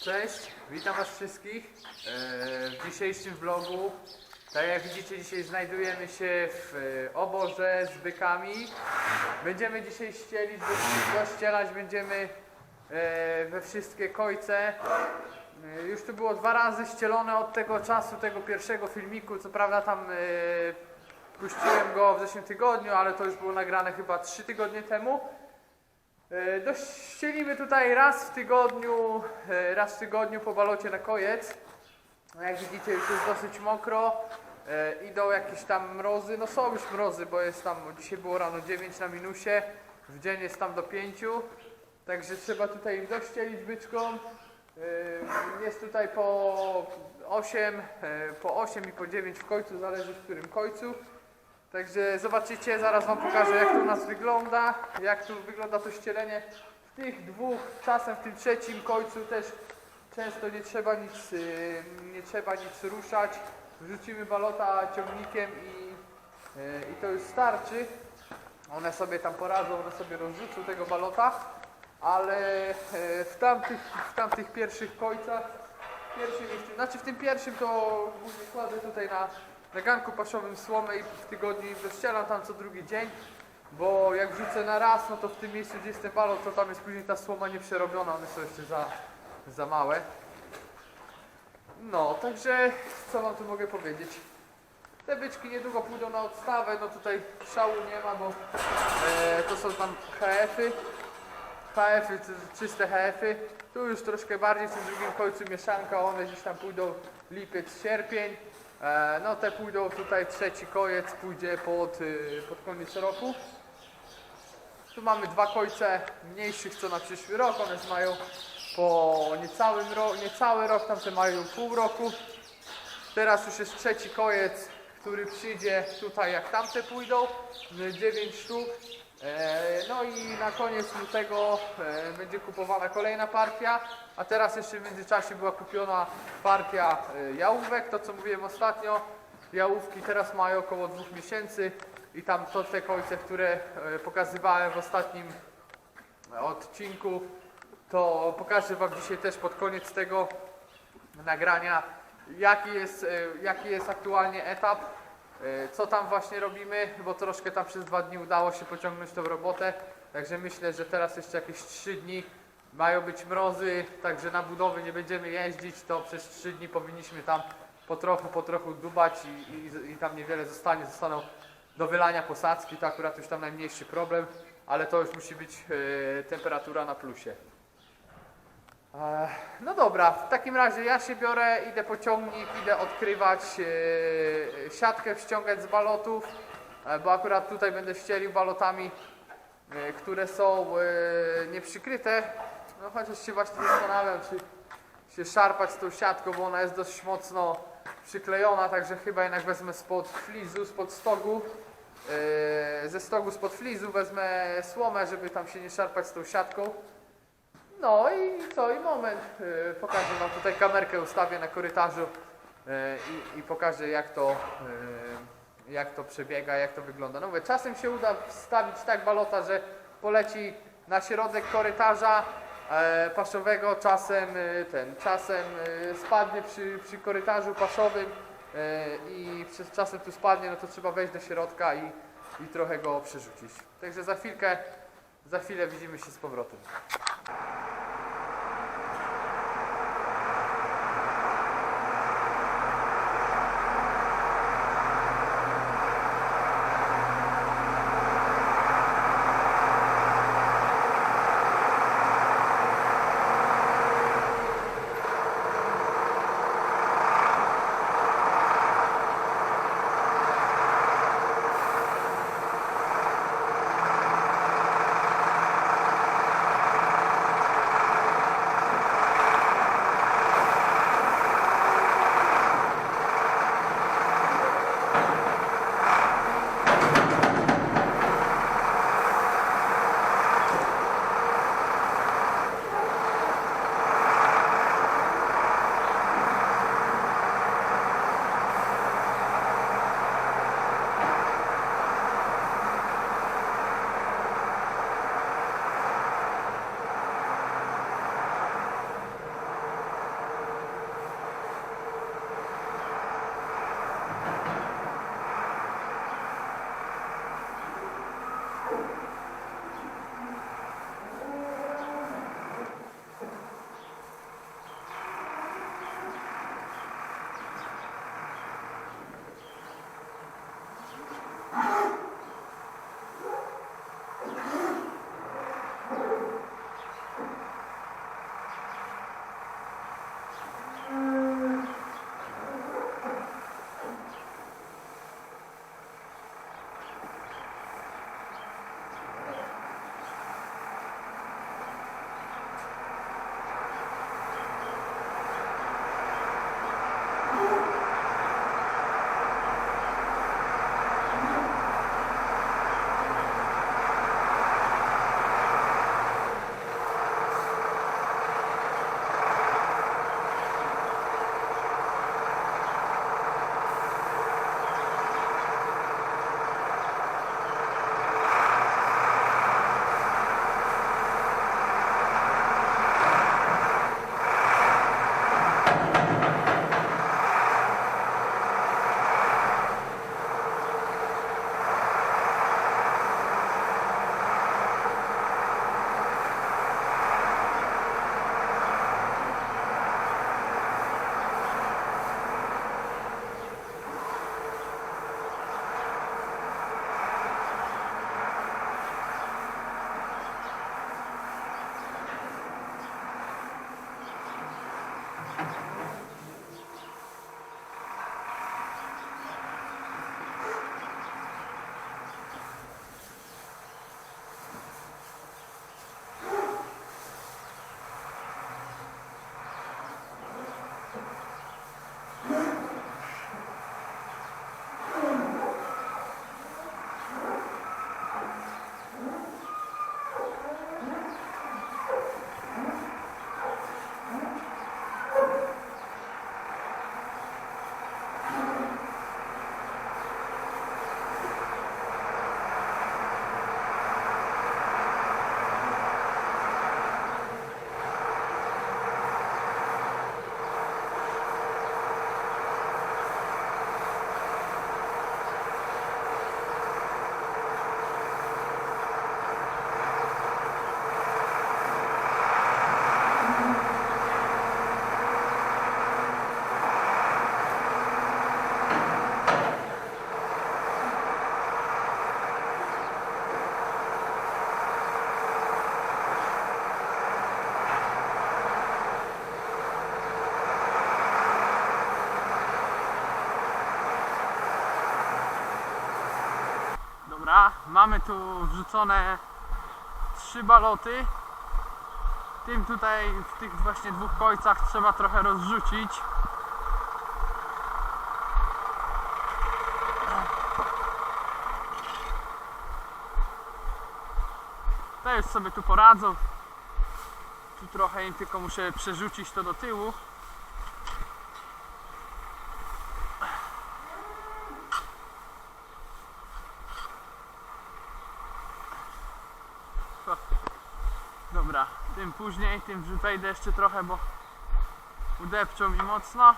Cześć, witam was wszystkich e, w dzisiejszym vlogu. Tak jak widzicie, dzisiaj znajdujemy się w e, oborze z bykami. Będziemy dzisiaj ścielić, bo ścielać będziemy e, we wszystkie kojce. Już tu było dwa razy ścielone od tego czasu, tego pierwszego filmiku. Co prawda tam puściłem go w zeszłym tygodniu, ale to już było nagrane chyba trzy tygodnie temu. E, Dościelimy tutaj raz w tygodniu, e, raz w tygodniu po balocie na kojec. No Jak widzicie już jest dosyć mokro. E, Idą jakieś tam mrozy, no są już mrozy, bo jest tam, dzisiaj było rano 9 na minusie, w dzień jest tam do 5. Także trzeba tutaj im dościelić byczkom. Jest tutaj po 8, e, po 8 i po 9 w końcu, zależy w którym końcu. Także zobaczycie, zaraz Wam pokażę jak to u nas wygląda, jak tu wygląda to ścielenie. W tych dwóch, czasem w tym trzecim końcu też często nie trzeba nic, y, nie trzeba nic ruszać. Wrzucimy balota ciągnikiem i, y, i to już starczy. One sobie tam poradzą, one sobie rozrzucą tego balota, ale y, w tamtych, w tamtych pierwszych końcach, pierwszym znaczy w tym pierwszym to głównie kładę tutaj na, na ganku paszowym słomę i w tygodniu dościelam tam co drugi dzień, bo jak wrzucę na raz, no to w tym miejscu gdzie jest ten balon, to tam jest później ta słoma nieprzerobiona, one są jeszcze za, za małe. No, także co wam tu mogę powiedzieć? Te byczki niedługo pójdą na odstawę, no tutaj szału nie ma, bo e, to są tam HF-y. HF-y, czyste HF-y. Tu już troszkę bardziej w tym drugim końcu mieszanka, one gdzieś tam pójdą lipiec, sierpień. E, no te pójdą tutaj trzeci kojec, pójdzie pod, y, pod koniec roku. Tu mamy dwa kojce mniejszych co na przyszły rok, one mają po niecałym ro, niecały rok, tamte mają pół roku. Teraz już jest trzeci kojec, który przyjdzie tutaj jak tamte pójdą, 9 sztuk. E, No i na koniec lutego e, będzie kupowana kolejna partia, a teraz jeszcze w międzyczasie była kupiona partia e, jałówek, to co mówiłem ostatnio. Jałówki teraz mają około dwóch miesięcy i tam to te końce, które pokazywałem w ostatnim odcinku, to pokażę Wam dzisiaj też pod koniec tego nagrania, jaki jest, jaki jest aktualnie etap, co tam właśnie robimy, bo troszkę tam przez dwa dni udało się pociągnąć tą robotę, także myślę, że teraz jeszcze jakieś trzy dni mają być mrozy, także na budowy nie będziemy jeździć, to przez trzy dni powinniśmy tam po trochu, po trochu dubać i, i, i tam niewiele zostanie, zostaną do wylania posadzki, to akurat już tam najmniejszy problem, ale to już musi być e, temperatura na plusie. E, No dobra, w takim razie ja się biorę, idę po ciągnik, idę odkrywać e, siatkę, ściągać z balotów, e, bo akurat tutaj będę ścielił balotami, które są nieprzykryte. No chociaż się właśnie zastanawiam, czy się szarpać z tą siatką, bo ona jest dość mocno przyklejona, także chyba jednak wezmę spod flizu, spod stogu. Ze stogu spod flizu wezmę słomę, żeby tam się nie szarpać z tą siatką. No i co, i moment. Yy, pokażę Wam tutaj kamerkę ustawię na korytarzu yy, i, i pokażę jak to, yy, jak to przebiega, jak to wygląda. No mówię, czasem się uda wstawić tak balota, że poleci na środek korytarza e, paszowego, czasem ten, czasem spadnie przy, przy korytarzu paszowym yy, i przez czasem tu spadnie, no to trzeba wejść do środka i, i trochę go przerzucić. Także za chwilkę, za chwilę widzimy się z powrotem. Tu wrzucone trzy baloty. Tym tutaj w tych właśnie dwóch końcach trzeba trochę rozrzucić. Te już sobie tu poradzą. Tu trochę im tylko muszę przerzucić to do tyłu. To- Dobra, tym później, tym wejdę jeszcze trochę, bo udepczą mi mocno.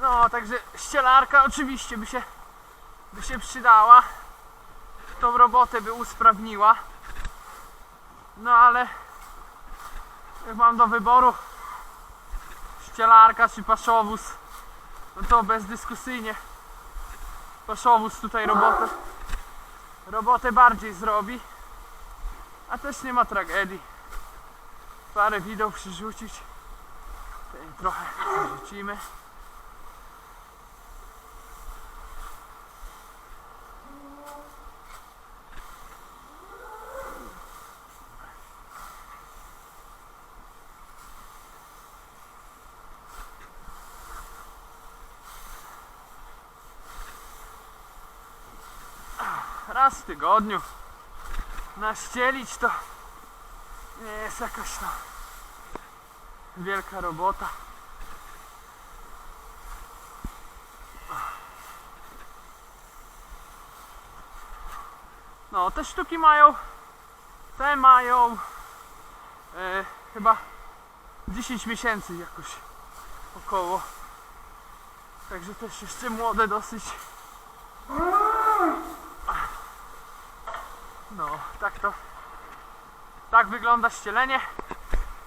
No, także ścielarka oczywiście by się, by się przydała. Tą robotę by usprawniła. No ale jak mam do wyboru ścielarka czy paszowóz, no to bezdyskusyjnie paszowóz tutaj robotę robotę bardziej zrobi. A też nie ma tragedii. Parę widok przyrzucić. Tutaj trochę przerzucimy. Raz w tygodniu naścielić to nie jest jakaś tam wielka robota. No, te sztuki mają, te mają e, chyba 10 miesięcy jakoś około. Także też jeszcze młode dosyć. No, tak to. Tak wygląda ścielenie.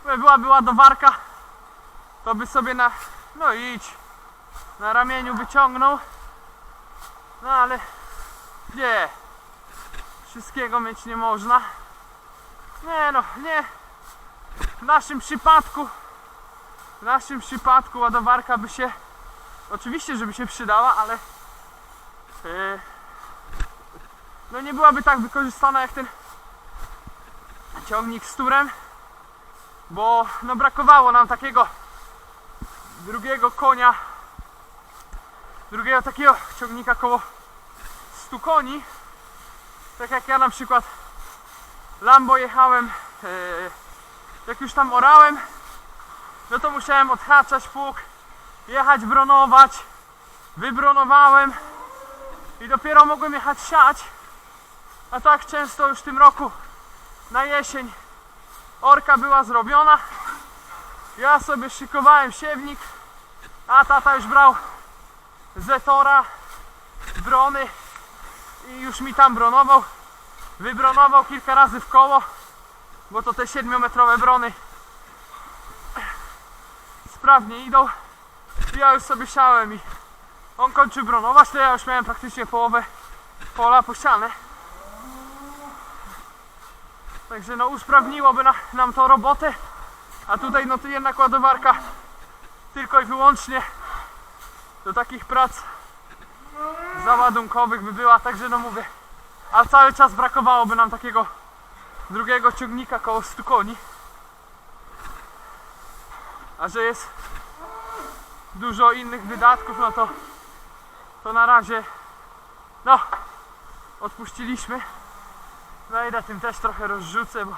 Gdyby byłaby ładowarka, to by sobie na. No idź. Na ramieniu wyciągnął. No ale. Nie. Wszystkiego mieć nie można. Nie no, nie. W naszym przypadku. W naszym przypadku ładowarka by się. Oczywiście, żeby się przydała, ale. Yy, no nie byłaby tak wykorzystana jak ten ciągnik z turem, bo no brakowało nam takiego drugiego konia, drugiego takiego ciągnika koło 100 koni, tak jak ja na przykład Lambo jechałem, e, jak już tam orałem, no to musiałem odhaczać pług, jechać bronować, wybronowałem i dopiero mogłem jechać siać. A tak często już w tym roku na jesień orka była zrobiona. Ja sobie szykowałem siewnik, a tata już brał zetora, brony i już mi tam bronował. Wybronował kilka razy w koło, bo to te 7-metrowe brony sprawnie idą. Ja już sobie siałem i on kończył bronować, to ja już miałem praktycznie połowę pola posiane. Także no usprawniłoby na, nam to robotę. A tutaj no to jednak ładowarka tylko i wyłącznie do takich prac załadunkowych by była. Także no mówię, a cały czas brakowałoby nam takiego drugiego ciągnika koło 100 koni. A że jest dużo innych wydatków, no to to na razie no odpuściliśmy. Wejdę tym też trochę rozrzucę, bo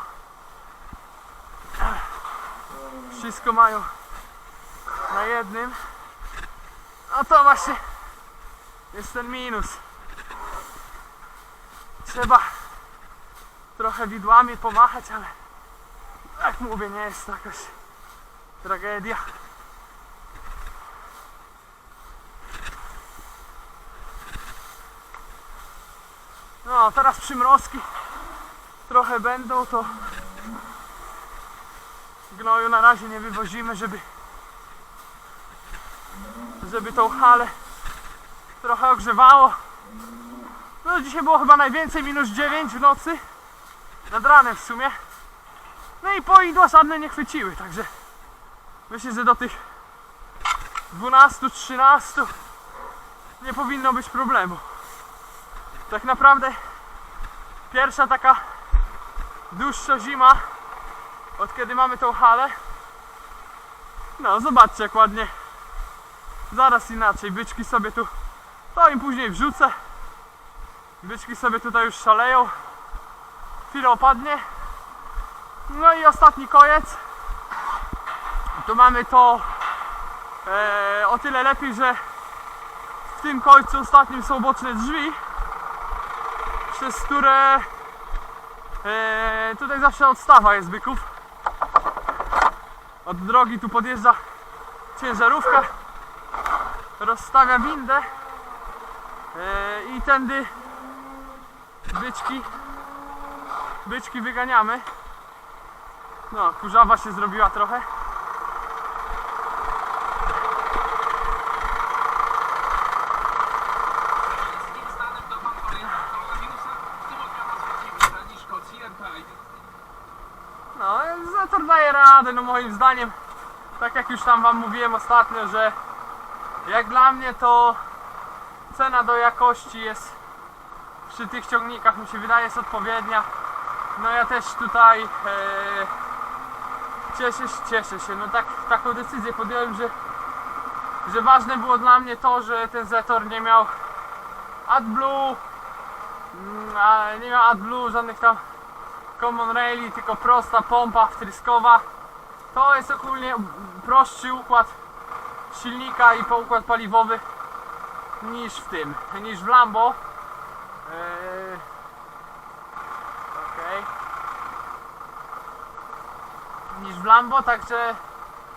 wszystko mają na jednym. A to właśnie jest ten minus. Trzeba trochę widłami pomachać, ale jak mówię, nie jest to jakaś tragedia. No, teraz przymrozki trochę będą, to gnoju na razie nie wywozimy, żeby żeby tą halę trochę ogrzewało. No dzisiaj było chyba najwięcej, minus 9 w nocy. Nad ranem w sumie. No i poidła żadne nie chwyciły, także myślę, że do tych 12, 13 nie powinno być problemu. Tak naprawdę pierwsza taka dłuższa zima od kiedy mamy tą halę. No zobaczcie jak ładnie. Zaraz inaczej. Byczki sobie tu. To im później wrzucę. Byczki sobie tutaj już szaleją. Chwilę opadnie. No i ostatni koniec. Tu mamy to e, o tyle lepiej, że w tym końcu ostatnim są boczne drzwi, przez które e, tutaj zawsze odstawa jest byków. Od drogi tu podjeżdża ciężarówka, rozstawia windę e, i tędy byczki byczki wyganiamy. No, kurzawa się zrobiła trochę. No moim zdaniem, tak jak już tam wam mówiłem ostatnio, że jak dla mnie to cena do jakości jest przy tych ciągnikach mi się wydaje jest odpowiednia. No ja też tutaj e, cieszę się, cieszę się, no tak, taką decyzję podjąłem, że, że ważne było dla mnie to, że ten Zetor nie miał AdBlue, mm, a nie miał AdBlue, żadnych tam Common Raili, tylko prosta pompa wtryskowa. To jest ogólnie prostszy układ silnika i poukład paliwowy niż w tym, niż w Lambo. Eee, Okej. Niż w Lambo, także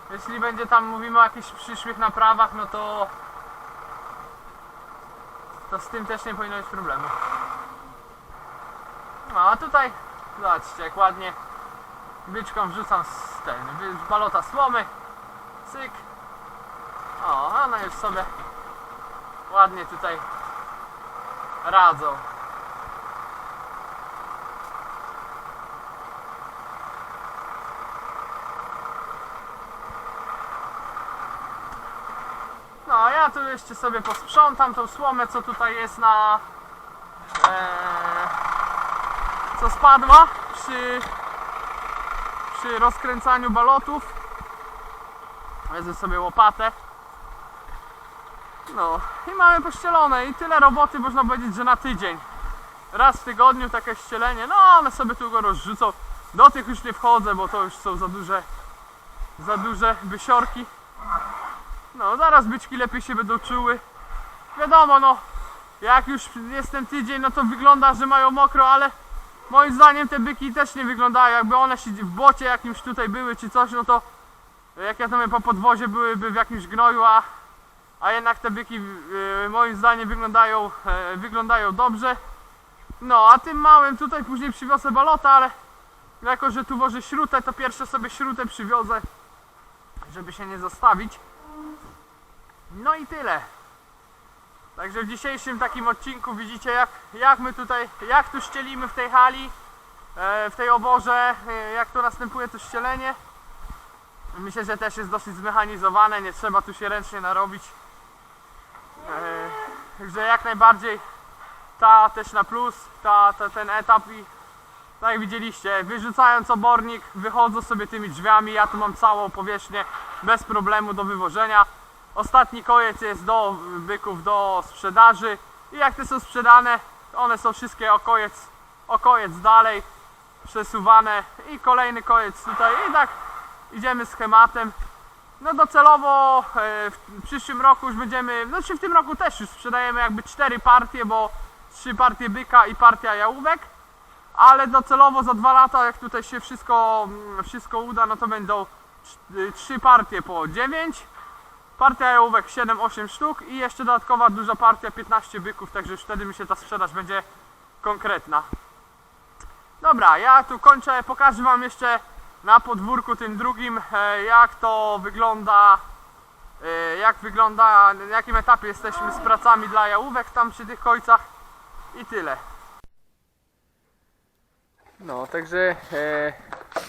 jeśli będzie tam mówimy o jakichś przyszłych naprawach, no to to z tym też nie powinno być problemu. No a tutaj zobaczcie jak ładnie byczką wrzucam z ten, z balota słomy. Cyk. O, one już sobie ładnie tutaj radzą. No, ja tu jeszcze sobie posprzątam tą słomę, co tutaj jest na... Eee, co spadła przy, przy rozkręcaniu balotów. Wezmę sobie łopatę. No i mamy pościelone i tyle roboty można powiedzieć, że na tydzień. Raz w tygodniu takie ścielenie, no one sobie tu go rozrzucą. Do tych już nie wchodzę, bo to już są za duże, za duże bysiorki. No zaraz byczki lepiej się będą czuły. Wiadomo no, jak już jest ten tydzień, no to wygląda, że mają mokro, ale moim zdaniem te byki też nie wyglądają. Jakby one się w bocie jakimś tutaj były czy coś, no to jak ja tam po podwozie byłyby w jakimś gnoju, a, a jednak te byki yy, moim zdaniem wyglądają, e, wyglądają dobrze. No, a tym małym tutaj później przywiozę balota, ale jako, że tu wożę śrutę, to pierwsze sobie śrutę przywiozę, żeby się nie zostawić. No i tyle. Także w dzisiejszym takim odcinku widzicie jak, jak my tutaj, jak tu ścielimy w tej hali, e, w tej oborze, e, jak to następuje to ścielenie. Myślę, że też jest dosyć zmechanizowane, nie trzeba tu się ręcznie narobić. E, Także jak najbardziej ta też na plus, ta, ta, ten etap i tak jak widzieliście, wyrzucając obornik, wychodzą sobie tymi drzwiami, ja tu mam całą powierzchnię bez problemu do wywożenia. Ostatni koniec jest do byków do sprzedaży. I jak te są sprzedane, one są wszystkie o koniec, o koniec dalej przesuwane. I kolejny koniec tutaj. I tak idziemy schematem. No docelowo e, w przyszłym roku już będziemy, no czy w tym roku też już sprzedajemy jakby cztery partie, bo trzy partie byka i partia jałówek, ale docelowo za dwa lata jak tutaj się wszystko, mm, wszystko uda, no to będą cz- trzy partie po 9 Partia jałówek 7-8 sztuk i jeszcze dodatkowa duża partia 15 byków, także już wtedy mi się ta sprzedaż będzie konkretna. Dobra, ja tu kończę, pokażę wam jeszcze na podwórku tym drugim e, jak to wygląda e, jak wygląda, na jakim etapie jesteśmy z pracami dla jałówek tam przy tych końcach i tyle. No, także e,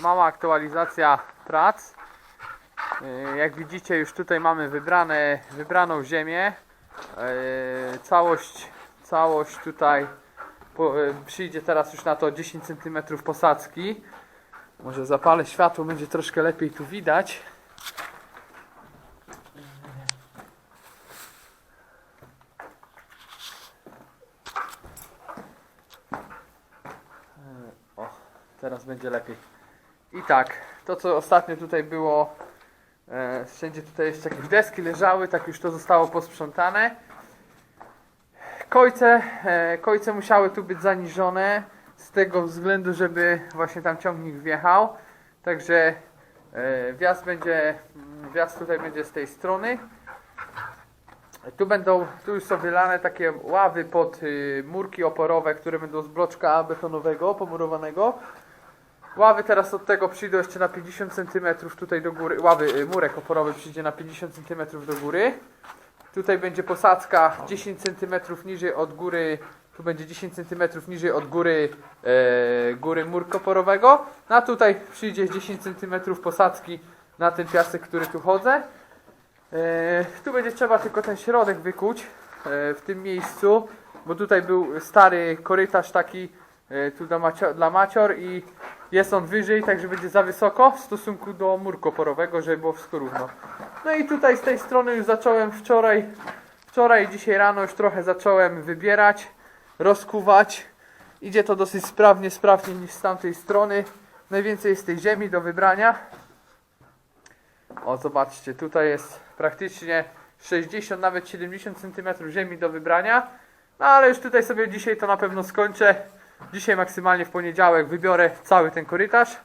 mała aktualizacja prac. E, Jak widzicie już tutaj mamy wybrane, wybraną ziemię. E, Całość, całość tutaj e, przyjdzie teraz już na to 10 cm posadzki. Może zapalę światło, będzie troszkę lepiej tu widać. O, teraz będzie lepiej. I tak, to co ostatnio tutaj było, e, wszędzie tutaj jeszcze jakieś deski leżały, tak już to zostało posprzątane. Kojce, e, kojce musiały tu być zaniżone z tego względu, żeby właśnie tam ciągnik wjechał. Także e, wjazd będzie, mm, wjazd tutaj będzie z tej strony. Tu będą, tu już są wylane takie ławy pod y, murki oporowe, które będą z bloczka betonowego, pomurowanego. Ławy teraz od tego przyjdą jeszcze na 50 cm tutaj do góry. Ławy, y, murek oporowy przyjdzie na 50 cm do góry. Tutaj będzie posadzka 10 cm niżej od góry. Tu będzie 10 cm niżej od góry e, góry murka oporowego. No a tutaj przyjdzie 10 cm posadzki na ten piasek, który tu chodzę. E, tu będzie trzeba tylko ten środek wykuć e, w tym miejscu, bo tutaj był stary korytarz taki e, tu dla, dla macior i jest on wyżej, także będzie za wysoko w stosunku do murku oporowego, żeby było wszystko równo. No i tutaj z tej strony już zacząłem wczoraj, wczoraj dzisiaj rano już trochę zacząłem wybierać, rozkuwać. Idzie to dosyć sprawnie, sprawniej niż z tamtej strony. Najwięcej jest tej ziemi do wybrania. O, zobaczcie, tutaj jest praktycznie 60, nawet 70 cm ziemi do wybrania. No ale już tutaj sobie dzisiaj to na pewno skończę. Dzisiaj maksymalnie w poniedziałek wybiorę cały ten korytarz.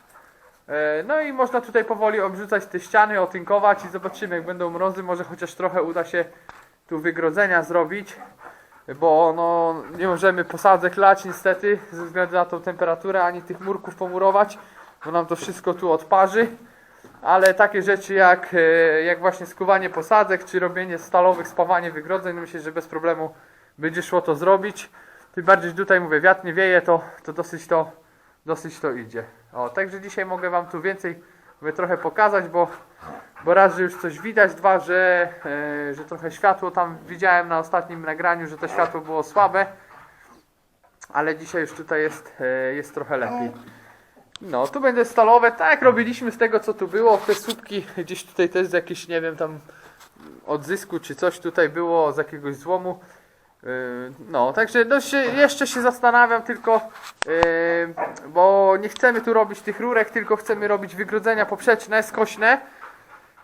E, No i można tutaj powoli obrzucać te ściany, otynkować i zobaczymy jak będą mrozy, może chociaż trochę uda się tu wygrodzenia zrobić. Bo no, nie możemy posadzek lać niestety ze względu na tą temperaturę, ani tych murków pomurować, bo nam to wszystko tu odparzy ale takie rzeczy jak, e, jak właśnie skuwanie posadzek, czy robienie stalowych, spawanie wygrodzeń, myślę, że bez problemu będzie szło to zrobić. Tym bardziej, że tutaj mówię, wiatr nie wieje, to, to dosyć to dosyć to idzie. O, także dzisiaj mogę Wam tu więcej mówię, trochę pokazać, bo, bo raz, że już coś widać, dwa, że, e, że trochę światło tam widziałem na ostatnim nagraniu, że to światło było słabe, ale dzisiaj już tutaj jest, e, jest trochę lepiej. No, tu będzie stalowe, tak jak robiliśmy z tego co tu było, te słupki gdzieś tutaj też z jakiegoś, nie wiem, tam odzysku czy coś tutaj było z jakiegoś złomu. Yy, No, także no się, jeszcze się zastanawiam tylko, yy, bo nie chcemy tu robić tych rurek, tylko chcemy robić wygrodzenia poprzeczne, skośne.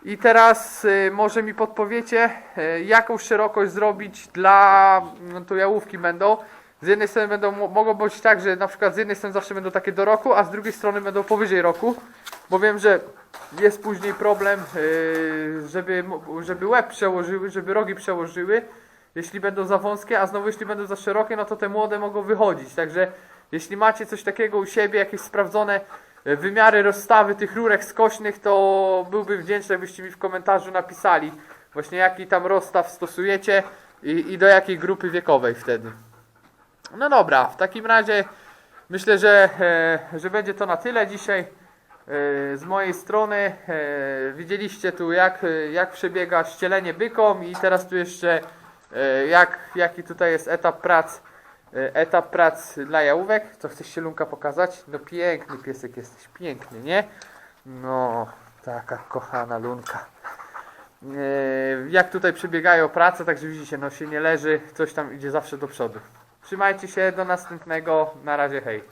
I teraz yy, może mi podpowiecie, yy, jaką szerokość zrobić dla, no to jałówki będą. Z jednej strony będą, mo- mogą być tak, że na przykład z jednej strony zawsze będą takie do roku, a z drugiej strony będą powyżej roku, bo wiem, że jest później problem, yy, żeby, żeby łeb przełożyły, żeby rogi przełożyły, jeśli będą za wąskie, a znowu jeśli będą za szerokie, no to te młode mogą wychodzić, także jeśli macie coś takiego u siebie, jakieś sprawdzone e, wymiary rozstawy tych rurek skośnych, to byłbym wdzięczny, jakbyście mi w komentarzu napisali właśnie jaki tam rozstaw stosujecie i, i do jakiej grupy wiekowej wtedy. No dobra, w takim razie myślę, że, e, że będzie to na tyle dzisiaj e, z mojej strony. Widzieliście tu jak, jak przebiega ścielenie bykom i teraz tu jeszcze jak, jaki tutaj jest etap prac e, etap prac dla jałówek. Co chcesz się Lunka pokazać? No piękny piesek jesteś, piękny, nie? No, taka kochana Lunka. E, Jak tutaj przebiegają prace, także widzicie, no się nie leży, coś tam idzie zawsze do przodu. Trzymajcie się, do następnego, na razie hej.